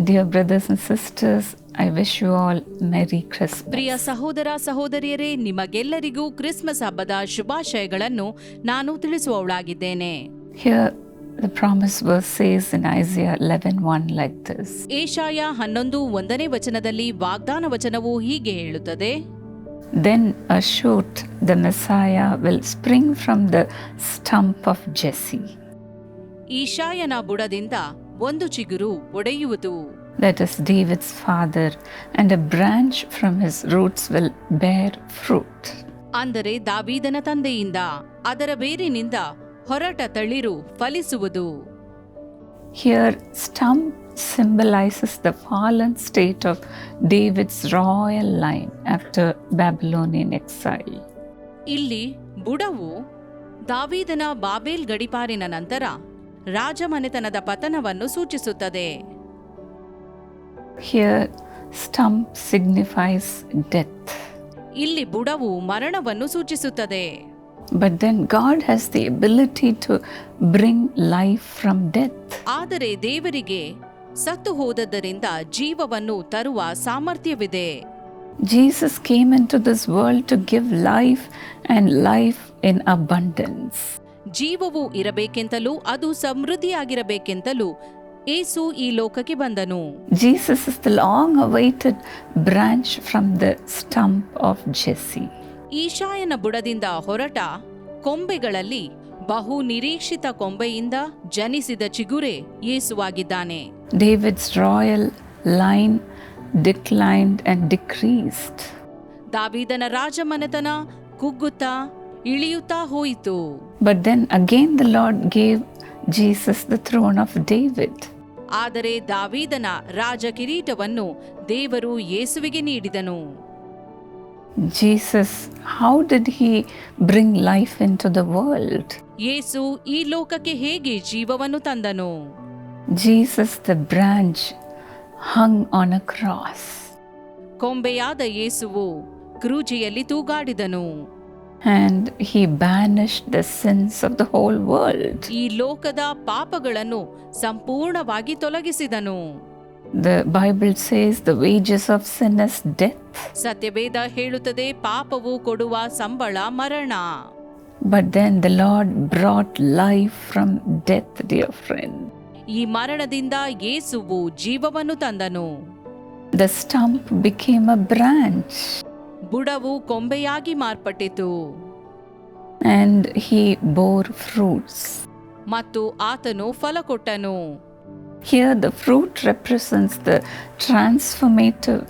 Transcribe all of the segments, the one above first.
Dear brothers and sisters I wish you all merry Christmas. ಪ್ರಿಯ ಸಹೋದರ ಸಹೋದರಿಯರೇ ನಿಮಗೆಲ್ಲರಿಗೂ ಕ್ರಿಸ್ಮಸ್ ಹಬ್ಬದ ಶುಭಾಶಯಗಳನ್ನು ನಾನು ತಿಳಿಸುವವಳಾಗಿದ್ದೇನೆ Here, the promise verse says in Isaiah 11:1 like this Yeshaya ಹನ್ನೊಂದು ಒಂದನೇ ವಚನದಲ್ಲಿ ವಾಗ್ದಾನ ವಚನವು ಹೀಗೆ ಹೇಳುತ್ತದೆ Then a shoot, the Messiah, will spring from the stump of Jesse. ಈಶಾಯನ ಬುಡದಿಂದ ಒಂದು ಚಿಗುರು ಒಡೆಯುವುದು. Let us David's father and a branch from his roots will bear fruit ಅಂದರೆ ದಾವಿದನ ತಂದೆಯಿಂದ ಅದರ ಬೇರಿನಿಂದ ಹೊರಟ ತಳಿರು ಫಲಿಸುವುದು. Here stump symbolizes the fallen state of David's royal line after Babylonian exile ಇಲ್ಲಿ ಬುಡವು ದಾವಿದನ ಬಾಬೇಲ್ ಗಡಿಪಾರಿನ ನಂತರ ರಾಜಮನೆತನದ ಪತನವನ್ನು ಸೂಚಿಸುತ್ತದೆ Here, stump signifies death. ಇಲ್ಲಿ ಬುಡವು ಮರಣವನ್ನು ಸೂಚಿಸುತ್ತದೆ But then God has the ability to bring life from death. ಆದರೆ ದೇವರಿಗೆ ಸತ್ತು ಹೋದದ್ದರಿಂದ ಜೀವವನ್ನು ತರುವ ಸಾಮರ್ಥ್ಯವಿದೆ Jesus came into this world to give life and life in abundance. ಜೀವವು ಇರಬೇಕೆಂತಲೂ ಅದು ಸಮೃದ್ಧಿಯಾಗಿರಬೇಕೆಂತಲೂ ಏಸು ಈ ಲೋಕಕ್ಕೆ ಬಂದನು. Jesus is the long awaited branch from the stump of Jesse ಈಶಾಯನ ಬುಡದಿಂದ ಹೊರಟ ಕೊಂಬೆಗಳಲ್ಲಿ ಬಹು ನಿರೀಕ್ಷಿತ ಕೊಂಬೆಯಿಂದ ಜನಿಸಿದ ಚಿಗುರೆ ಯೇಸುವಾಗಿದ್ದಾನೆ. David's royal line declined and decreased ದಾವಿದನ ರಾಜಮನೆತನ ಕುಗ್ಗುತ್ತಾ ಇಳಿಯುತ್ತಾ ಹೋಯಿತು. But then again the Lord gave Jesus the throne of David. ಆದರೆ ದಾವಿದನ ರಾಜ ಕಿರೀಟವನ್ನು ದೇವರು ಯೇಸುವಿಗೆ ನೀಡಿದನು. Jesus how did he bring life into the world ಯೇಸು ಈ ಲೋಕಕ್ಕೆ ಹೇಗೆ ಜೀವವನ್ನು ತಂದನು? Jesus the branch hung on a cross ಕೊಂಬೆಯಾದ ಯೇಸುವು ಕ್ರೂಜಿಯಲ್ಲಿ ತೂಗಾಡಿದನು. And he banished the sins of the whole world. ಈ ಲೋಕದ ಪಾಪಗಳನ್ನು ಸಂಪೂರ್ಣವಾಗಿ ತೊಲಗಿಸಿದನು The Bible says the wages of sin is death. ಸತ್ಯವೇದ ಹೇಳುತ್ತದೆ ಪಾಪವು ಕೊಡುವ ಸಂಬಳ ಮರಣ But then the Lord brought life from death, dear friend. ಈ ಮರಣದಿಂದ ಯೇಸುವು ಜೀವವನ್ನು ತಂದನು The stump became a branch ಬುಡವು ಕೊಂಬೆಯಾಗಿ ಮಾರ್ಪಟ್ಟಿತು ಅಂಡ್ he ಬೋರ್ ಫ್ರೂಟ್ಸ್ ಮತ್ತು ಆತನು ಫಲ ಕೊಟ್ಟನು Here, the fruit represents the transformative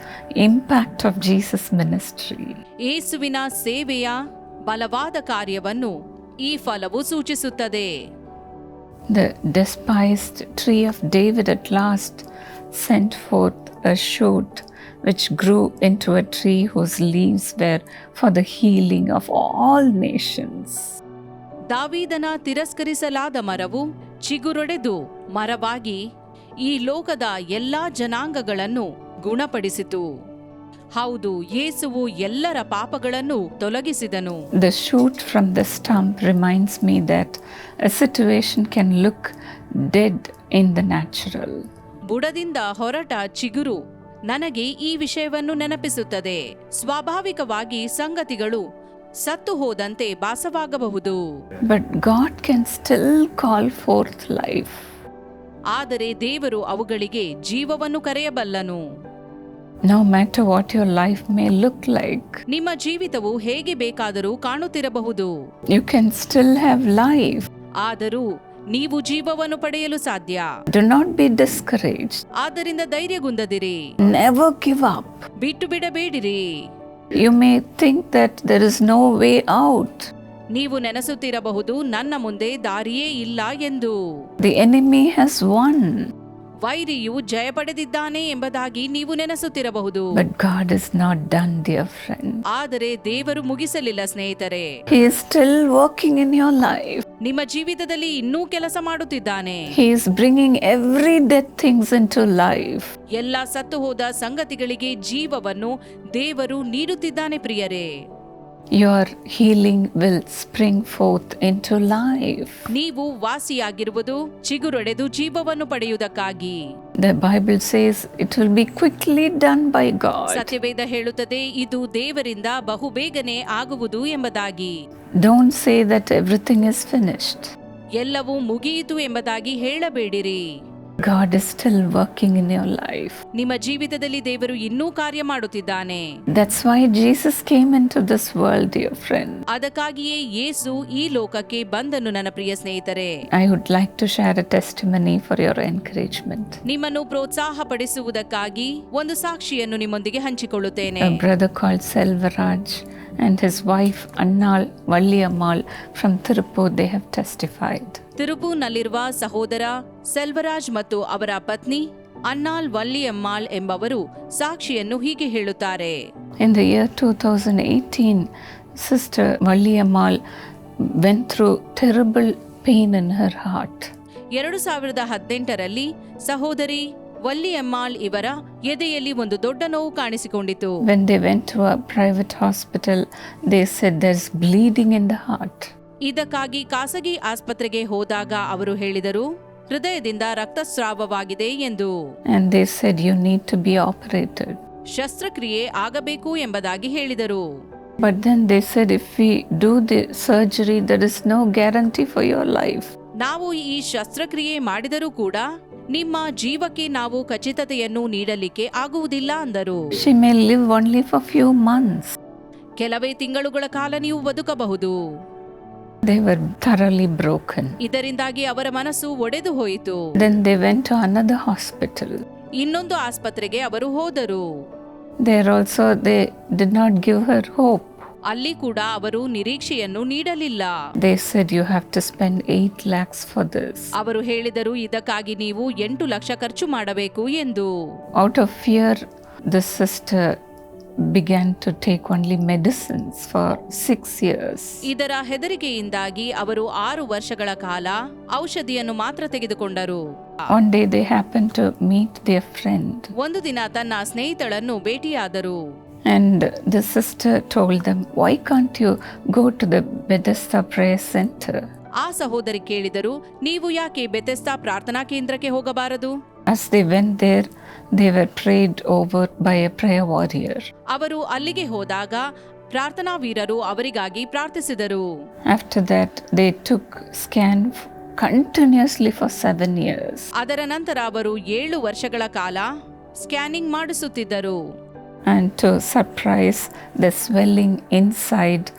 impact of Jesus' ministry. ಏಸುವಿನ ಸೇವೆಯ ಬಲವಾದ ಕಾರ್ಯವನ್ನು ಈ ಫಲವು ಸೂಚಿಸುತ್ತದೆ The despised tree of David at last sent forth a shoot which grew into a tree whose leaves were for the healing of all nations. ದಾವೀದನ ತಿರಸ್ಕರಿಸಲಾದ ಮರವು ಚಿಗುರೊಡೆದು ಮರವಾಗಿ ಈ ಲೋಕದ ಎಲ್ಲಾ ಜನಾಂಗಗಳನ್ನು ಗುಣಪಡಿಸಿತು ಹೌದು ಯೇಸುವು ಎಲ್ಲರ ಪಾಪಗಳನ್ನು ತೊಲಗಿಸಿದನು The shoot from the stump reminds me that a situation can look dead in the natural. ಬುಡದಿಂದ ಹೊರಟ ಚಿಗುರು ನನಗೆ ಈ ವಿಷಯವನ್ನು ನೆನಪಿಸುತ್ತದೆ. ಸ್ವಾಭಾವಿಕವಾಗಿ ಸಂಗತಿಗಳು ಸತ್ತು ಹೋದಂತೆ ಭಾಸವಾಗಬಹುದು. But God can still call forth life ಆದರೆ ದೇವರು ಅವುಗಳಿಗೆ ಜೀವವನ್ನು ಕರೆಯಬಲ್ಲನು. No matter what your life may look like ನಿಮ್ಮ ಜೀವಿತವು ಹೇಗೆ ಬೇಕಾದರೂ ಕಾಣುತ್ತಿರಬಹುದು. You can still have life ಆದರೂ ನೀವು ಜೀವವನ್ನು ಪಡೆಯಲು ಸಾಧ್ಯ. ನಾಟ್ ಬಿ ಡಿಸ್ಕರೇಜ್ ಆದ್ದರಿಂದ ಧೈರ್ಯಗುಂದದಿರಿ ನೆವರ್ ಗಿವ್ ಅಪ್ ಬಿಟ್ಟು ಬಿಡಬೇಡಿರಿ. You may think that there is no way out ನೀವು ನೆನೆಸುತ್ತಿರಬಹುದು ನನ್ನ ಮುಂದೆ ದಾರಿಯೇ ಇಲ್ಲ ಎಂದು. ದಿ ಎನಿಮಿ ಹ್ಯಾಸ್ ವನ್ ವೈರಿಯು ಜಯ ಪಡೆದಿದ್ದಾನೆ ಎಂಬುದಾಗಿ ನೀವು ನೆನೆಸುತ್ತಿರಬಹುದು. But God is not done dear friend ಆದರೆ ದೇವರು ಮುಗಿಸಲಿಲ್ಲ ಸ್ನೇಹಿತರೆ. He is working in your life ನಿಮ್ಮ ಜೀವಿತದಲ್ಲಿ ಇನ್ನೂ ಕೆಲಸ ಮಾಡುತ್ತಿದ್ದಾನೆ He is bringing every dead things into life. ಎಲ್ಲ ಸತ್ತು ಹೋದ ಸಂಗತಿಗಳಿಗೆ ಜೀವವನ್ನು ದೇವರು ನೀಡುತ್ತಿದ್ದಾನೆ ಪ್ರಿಯರೇ Your healing will spring forth into life. ನೀವು ವಾಸಿಯಾಗಿರುವುದು ಚಿಗುರೊಡೆದು ಜೀವವನ್ನು ಪಡೆಯುವುದಕ್ಕಾಗಿ the Bible says it will be quickly done by God. ಸತ್ಯವೇದ ಹೇಳುತ್ತದೆ ಇದು ದೇವರಿಂದ ಬಹುಬೇಗನೆ ಆಗುವುದು ಎಂಬುದಾಗಿ Don't say that everything is finished. ಎಲ್ಲವೂ ಮುಗಿಯಿತು ಎಂಬುದಾಗಿ ಹೇಳಬೇಡಿರಿ God is still working in your life. ನಿಮ್ಮ ಜೀವಿತದಲ್ಲಿ ದೇವರು ಇನ್ನೂ ಕಾರ್ಯ ಮಾಡುತ್ತಿದ್ದಾನೆ That's why Jesus came into this world, dear friend. ಅದಕ್ಕಾಗಿಯೇ ಯೇಸು ಈ ಲೋಕಕ್ಕೆ ಬಂದನು ನನ್ನ ಪ್ರಿಯ ಸ್ನೇಹಿತರೆ I would like to share a testimony for your encouragement. ನಿಮ್ಮನ್ನು ಪ್ರೋತ್ಸಾಹಪಡಿಸುವುದಕ್ಕಾಗಿ ಒಂದು ಸಾಕ್ಷಿಯನ್ನು ನಿಮ್ಮೊಂದಿಗೆ ಹಂಚಿಕೊಳ್ಳುತ್ತೇನೆ A brother called Selvaraj and his wife Annal Valliammal from Tirupur, they have testified. ತಿರುಪುನಲ್ಲಿರುವ ಸಹೋದರ ಸೆಲ್ವರಾಜ್ ಮತ್ತು ಅವರ ಪತ್ನಿ ಅನ್ನಾಲ್ ವಲ್ಲಿಯಮ್ಮಾಳ್ ಎಂಬವರು ಸಾಕ್ಷಿಯನ್ನು ಹೀಗೆ ಹೇಳುತ್ತಾರೆ. ಎಂದ year two thousand 2018, Sister Valliammal went through terrible pain in her heart ಎರಡು ಸಾವಿರದ ಹದಿನೆಂಟರಲ್ಲಿ ಸಹೋದರಿ ವಲ್ಲಿಯಮ್ಮಾಳ್ ಇವರ ಎದೆಯಲ್ಲಿ ಒಂದು ದೊಡ್ಡ ನೋವು ಕಾಣಿಸಿಕೊಂಡಿತು. When they went to private hospital they they said there's bleeding in the heart. ಇದಕ್ಕಾಗಿ ಖಾಸಗಿ ಆಸ್ಪತ್ರೆಗೆ ಹೋದಾಗ ಅವರು ಹೇಳಿದರು ಹೃದಯದಿಂದ ರಕ್ತಸ್ರಾವವಾಗಿದೆ ಎಂದು. And they said, You need to be operated. ಶಸ್ತ್ರಕ್ರಿಯೆ ಆಗಬೇಕು ಎಂಬುದಾಗಿ ಹೇಳಿದರು. But then they said, If we do the surgery that is no guarantee for your life ನಾವು ಈ ಶಸ್ತ್ರಕ್ರಿಯೆ ಮಾಡಿದರೂ ಕೂಡ ನಿಮ್ಮ ಜೀವಕ್ಕೆ ನಾವು ಖಚಿತತೆಯನ್ನು ನೀಡಲಿಕ್ಕೆ ಆಗುವುದಿಲ್ಲ ಅಂದರು. She may live only for few months ಕೆಲವೇ ತಿಂಗಳುಗಳ ಕಾಲ ನೀವು ಬದುಕಬಹುದು. They were thoroughly ಇದರಿಂದಾಗಿ ಅವರ ಮನಸ್ಸು ಒಡೆದು ಹೋಯಿತು. Then they went to ಇನ್ನೊಂದು ಆಸ್ಪತ್ರೆಗೆ ಅವರು ಹೋದರು. There also they did not give her hope. ಅಲ್ಲಿ ಕೂಡ ಅವರು ನಿರೀಕ್ಷೆಯನ್ನು ನೀಡಲಿಲ್ಲ they said you have to spend 8 lakhs for this ಅವರು ಹೇಳಿದರು ಇದಕ್ಕಾಗಿ ನೀವು ಎಂಟು ಲಕ್ಷ ಖರ್ಚು ಮಾಡಬೇಕು ಎಂದು out of fear the sister began to take only medicines for six years. ಇದರ ಹೆದರಿಕೆಯಿಂದಾಗಿ ಅವರು ಆರು ವರ್ಷಗಳ ಕಾಲ ಔಷಧಿಯನ್ನು ಮಾತ್ರ ತೆಗೆದುಕೊಂಡರು One day they happened to meet their friend, ಒಂದು ದಿನ ತನ್ನ ಸ್ನೇಹಿತಳನ್ನು ಭೇಟಿಯಾದರು and the sister told them, Why can't you go to the Bethesda Prayer Center? ಆ ಸಹೋದರಿ ಕೇಳಿದರು ನೀವು ಯಾಕೆ ಬೆತೆಸ್ತಾ ಪ್ರಾರ್ಥನಾ ಕೇಂದ್ರಕ್ಕೆ ಹೋಗಬಾರದು as they went there they were prayed over by a prayer warrior ಅವರು ಅಲ್ಲಿಗೆ ಹೋದಾಗ ಪ್ರಾರ್ಥನಾ ವೀರರು ಅವರಿಗಾಗಿ ಪ್ರಾರ್ಥಿಸಿದರು. After that they took scan continuously for seven years ಅದರ ನಂತರ ಅವರು ಏಳು ವರ್ಷಗಳ ಕಾಲ scanning ಮಾಡಿಸುತ್ತಿದ್ದರು. And to surprise the swelling inside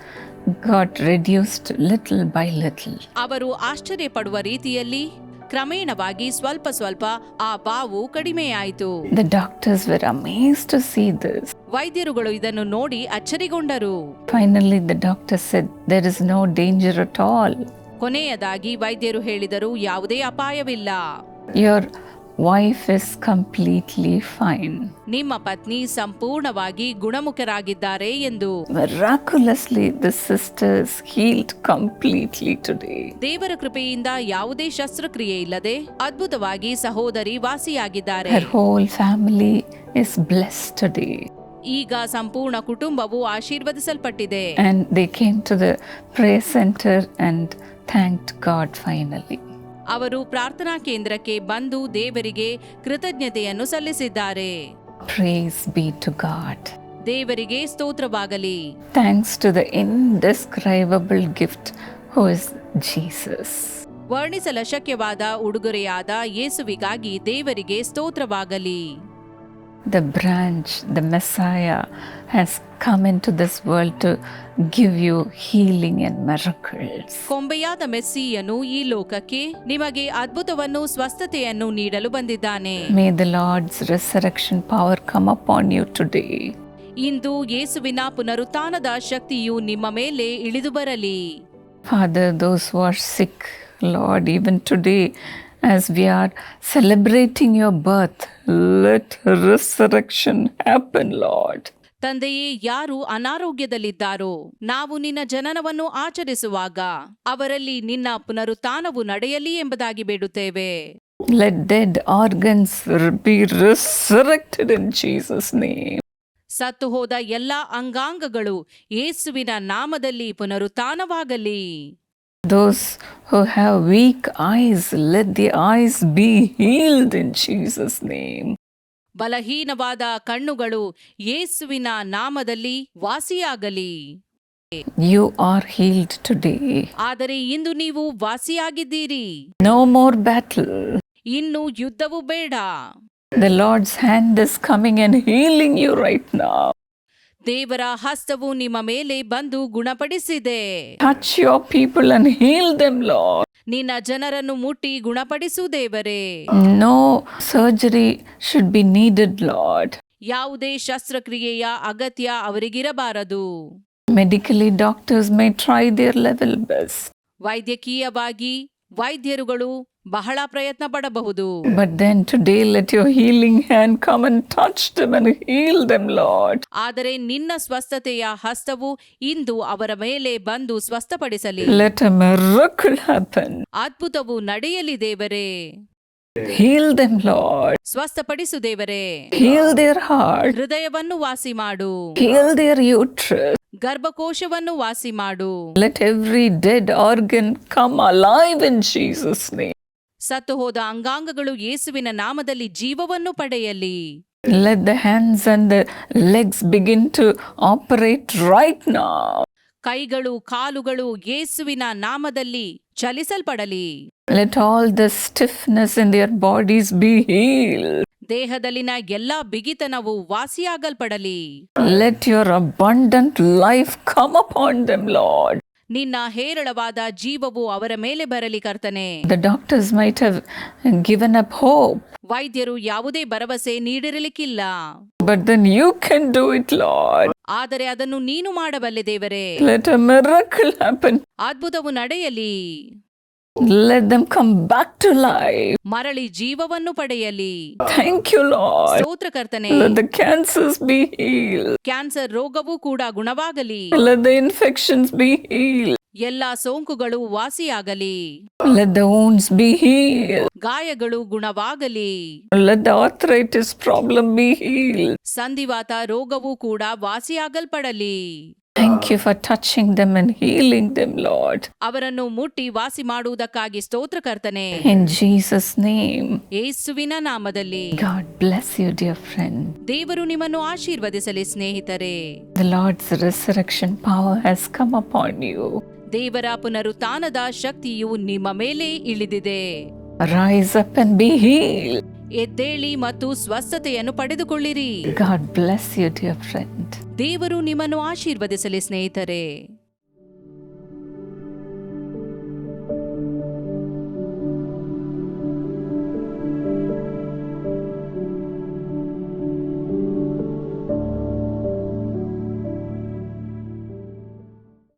got reduced little by little ಅವರು ಆಶ್ಚರ್ಯ ಪಡುವ ರೀತಿಯಲ್ಲಿ ಕ್ರಮೇಣವಾಗಿ ಸ್ವಲ್ಪ ಸ್ವಲ್ಪ ಆ ಬಾವು ಕಡಿಮೆಯಾಯಿತು. The doctors were amaze to see this ವೈದ್ಯರುಗಳು ಇದನ್ನು ನೋಡಿ ಅಚ್ಚರಿಗೊಂಡರು. Finally the doctor said there is no danger at all ಕೊನೆಯದಾಗಿ ವೈದ್ಯರು ಹೇಳಿದರು ಯಾವುದೇ ಅಪಾಯವಿಲ್ಲ. Your wife is completely fine ನಿಮ್ಮ ಪತ್ನಿ ಸಂಪೂರ್ಣವಾಗಿ ಗುಣಮುಖರಾಗಿದ್ದಾರೆ ಎಂದು. Miraculously, the sisters healed completely today ದೇವರ ಕೃಪೆಯಿಂದ ಯಾವುದೇ ಶಸ್ತ್ರಕ್ರಿಯೆ ಇಲ್ಲದೆ ಅದ್ಭುತವಾಗಿ ಸಹೋದರಿ ವಾಸಿಯಾಗಿದ್ದಾರೆ. Her whole family is bless today ಈಗ ಸಂಪೂರ್ಣ ಕುಟುಂಬವು ಆಶೀರ್ವದಿಸಲ್ಪಟ್ಟಿದೆ. And they came to the pray centre and thanked God finally. ಅವರು ಪ್ರಾರ್ಥನಾ ಕೇಂದ್ರಕ್ಕೆ ಬಂದು ದೇವರಿಗೆ ಕೃತಜ್ಞತೆಯನ್ನು ಸಲ್ಲಿಸಿದ್ದಾರೆ Praise be to God. ದೇವರಿಗೆ ಸ್ತೋತ್ರವಾಗಲಿ Thanks to the indescribable gift who is Jesus. ವರ್ಣಿಸಲಶಕ್ಯವಾದ ಉಡುಗೊರೆಯಾದ ಯೇಸುವಿಗಾಗಿ ದೇವರಿಗೆ ಸ್ತೋತ್ರವಾಗಲಿ The branch, the Messiah, has come into this world to give you healing and miracles. ಕೊಂಬೆಯಾದ ಮೆಸ್ಸಿಯನು ಈ ಲೋಕಕ್ಕೆ ನಿಮಗೆ ಅದ್ಭುತವನ್ನು ಸ್ವಸ್ಥತೆಯನ್ನು ನೀಡಲು ಬಂದಿದ್ದಾನೆ May the Lord's resurrection power come upon you today. ಇಂದು ಯೇಸುವಿನ ಪುನರುತ್ಥಾನದ ಶಕ್ತಿಯು ನಿಮ್ಮ ಮೇಲೆ ಇಳಿದು ಬರಲಿ Father, those who are sick, Lord, even today, as we are celebrating your birth, let resurrection happen, Lord. ತಂದೆಯೇ ಯಾರು ಅನಾರೋಗ್ಯದಲ್ಲಿದ್ದಾರೋ ನಾವು ನಿನ್ನ ಜನನವನ್ನು ಆಚರಿಸುವಾಗ ಅವರಲ್ಲಿ ನಿನ್ನ ಪುನರುತ್ಥಾನವು ನಡೆಯಲಿ ಎಂಬುದಾಗಿ ಬೇಡುತ್ತೇವೆ Let dead organs be resurrected in Jesus' name. ಸತ್ತು ಹೋದ ಎಲ್ಲಾ ಅಂಗಾಂಗಗಳು ಯೇಸುವಿನ ನಾಮದಲ್ಲಿ ಪುನರುತ್ಥಾನವಾಗಲಿ Those who have weak eyes, let the eyes be healed in Jesus' name. ಬಲಹೀನವಾದ ಕಣ್ಣುಗಳು ಯೇಸುವಿನ ನಾಮದಲ್ಲಿ ವಾಸಿಯಾಗಲಿ You are healed today. ಆದರೆ ಇಂದು ನೀವು ವಾಸಿಯಾಗಿದ್ದೀರಿ No more battle. ಇನ್ನು ಯುದ್ಧವು ಬೇಡ The Lord's hand is coming and healing you right now. ದೇವರ ಹಸ್ತವು ನಿಮ್ಮ ಮೇಲೆ ಬಂದು ಗುಣಪಡಿಸಿದೆ Touch your people and heal them, Lord. ನಿನ್ನ ಜನರನ್ನು ಮುಟ್ಟಿ ಗುಣಪಡಿಸು ದೇವರೇ No surgery should be needed, Lord. ಯಾವುದೇ ಶಸ್ತ್ರಕ್ರಿಯೆಯ ಅಗತ್ಯ ಅವರಿಗಿರಬಾರದು Medically, doctors may try their level best. ವೈದ್ಯಕೀಯವಾಗಿ ವೈದ್ಯರುಗಳು ಬಹಳ ಪ್ರಯತ್ನ ಪಡಬಹುದು But then today, let your healing hand come and touch them and heal them, Lord. ಆದರೆ ನಿನ್ನ ಸ್ವಸ್ಥತೆಯ ಹಸ್ತವು ಇಂದು ಅವರ ಮೇಲೆ ಬಂದು ಸ್ವಸ್ಥಪಡಿಸಲಿ Let a miracle happen. ಅದ್ಭುತವು ನಡೆಯಲಿ ದೇವರೇ Heal them, Lord. ಸ್ವಸ್ಥಪಡಿಸು ದೇವರೇ Heal their heart. ಹೃದಯವನ್ನು ವಾಸಿ ಮಾಡು Heal their uterus. ಗರ್ಭಕೋಶವನ್ನು ವಾಸಿ ಮಾಡು Let every dead organ come alive in Jesus' name. ಸತ್ತು ಹೋದ ಅಂಗಾಂಗಗಳು ಯೇಸುವಿನ ನಾಮದಲ್ಲಿ ಜೀವವನ್ನು ಪಡೆಯಲಿ let the hands and the legs begin to operate right now. ಕೈಗಳು ಕಾಲುಗಳು ಯೇಸುವಿನ ನಾಮದಲ್ಲಿ ಚಲಿಸಲ್ಪಡಲಿ let all the stiffness in their bodies be heal ದೇಹದಲ್ಲಿನ ಎಲ್ಲಾ ಬಿಗಿತನವು ವಾಸಿಯಾಗಲ್ಪಡಲಿ Let your abundant life come upon them Lord. ನಿನ್ನ ಹೇರಳವಾದ ಜೀವವು ಅವರ ಮೇಲೆ ಬರಲಿ ಕರ್ತನೆ. The doctors might have given up hope, ವೈದ್ಯರು ಯಾವುದೇ ಭರವಸೆ ನೀಡಿರಲಿಕ್ಕಿಲ್ಲ. But then you can do it, Lord. ಆದರೆ ಅದನ್ನು ನೀನು ಮಾಡಬಲ್ಲೆ ದೇವರೇ. Let a miracle happen. ಅದ್ಭುತವು ನಡೆಯಲಿ. Let them come back to life. ಮರಳಿ ಜೀವವನ್ನು ಪಡೆಯಲಿ Thank you, Lord. ಸ್ತೋತ್ರ ಕರ್ತನೆ Let the cancers be healed. Cancer ರೋಗವೂ ಕೂಡ ಗುಣವಾಗಲಿ Let the infections be healed. ಎಲ್ಲಾ ಸೋಂಕುಗಳು ವಾಸಿಯಾಗಲಿ Let the wounds be healed. ಗಾಯಗಳು ಗುಣವಾಗಲಿ Let the arthritis problem be healed. ಸಂಧಿವಾತ ರೋಗವೂ ಕೂಡ ವಾಸಿಯಾಗಲ್ಪಡಲಿ thank you for touching them and healing them Lord ಅವರನ್ನು ಮುಟ್ಟಿ ವಾಸಿ ಮಾಡುವುದಕ್ಕಾಗಿ ಸ್ತೋತ್ರ ಕರ್ತನೆ. ಇನ್ ಜೀಸಸ್ ನೇಮ್ ಯೇಸುವಿನ ನಾಮದಲ್ಲಿ. God bless you dear friend ದೇವರು ನಿಮ್ಮನ್ನು ಆಶೀರ್ವದಿಸಲಿ ಸ್ನೇಹಿತರೆ. The Lord's resurrection power has come upon you ದೇವರ ಪುನರುತ್ಥಾನದ ಶಕ್ತಿಯು ನಿಮ್ಮ ಮೇಲೆ ಇಳಿದಿದೆ. Rise up and be heal ಎದ್ದೇಳಿ ಮತ್ತು ಸ್ವಸ್ಥತೆಯನ್ನು ಪಡೆದುಕೊಳ್ಳಿರಿ. God bless you dear friend ದೇವರು ನಿಮ್ಮನ್ನು ಆಶೀರ್ವದಿಸಲಿ ಸ್ನೇಹಿತರೆ.